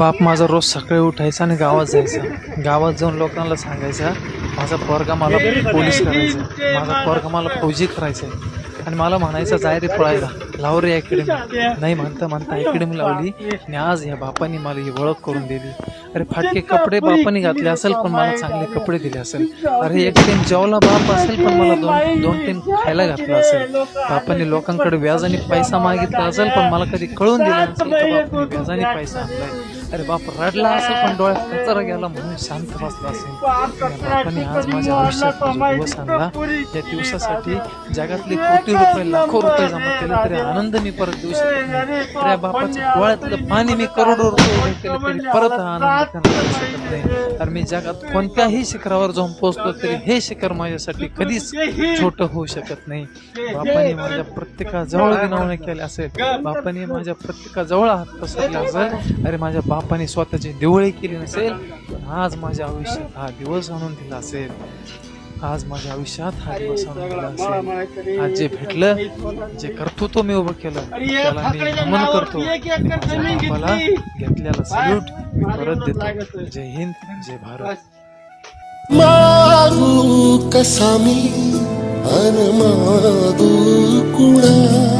बाप माझा रोज सकाळी उठायचा आणि गावात जायचा. गावात जाऊन लोकांना सांगायचा माझा पोरगा मला पोलीस करायचा माझा पोरगा मला फौजी करायचा आणि मला म्हणायचं जाय रे पळायला लाव रे अकॅडमी नाही म्हणता म्हणता अकॅडमी लावली आणि आज या बापाने मला ही ओळख करून दिली. अरे फाटके कपडे बापाने घातले असेल पण मला चांगले कपडे दिले असेल. अरे एक टाइम जेवला बाप असेल पण मला दोन दोन टाइम खायला घातलं असेल. बापाने लोकांकडे व्याजाने पैसा मागितला असेल पण मला कधी कळून दिला नसेल का व्याजाने पैसा आणलाय? अरे बाप रडला असेल पण डोळ्यात कचरा गेला म्हणून शांत बसला असेल. बापाने आज माझ्या आयुष्यात दिवस आणला. या दिवसासाठी जगातले कोटी रुपये लाखो रुपये जमा केले तरी आनंद मी परत देऊ शकत नाही. तर या बापाच्या डोळ्यातलं पाणी मी करोडो रुपये उभे केले तरी परत हा आनंद त्यांना देऊ शकत नाही. तर मी जगात कोणत्याही शिखरावर जाऊन पोहोचलो तरी हे शिखर माझ्यासाठी कधीच छोटं होऊ शकत नाही. बापाने माझ्या प्रत्येकाजवळ विनवणी केली असेल. बापाने माझ्या प्रत्येकाजवळ हात पसरले असेल. अरे माझ्या बापाने स्वतःची देवळी केली नसेल आज माझ्या आयुष्यात हा दिवस आणून दिला असेल. आज माझ्या आयुष्यात हा दिवस आणून दिला असेल. आज जे भेटलं जे करतो तो मी उभं केलं त्याला मी नमन करतो. बापाला घेतलेला सल्यूट मी परत देतो. जय हिंद जय भारत. मागू कसा मी अन मागू कुणा?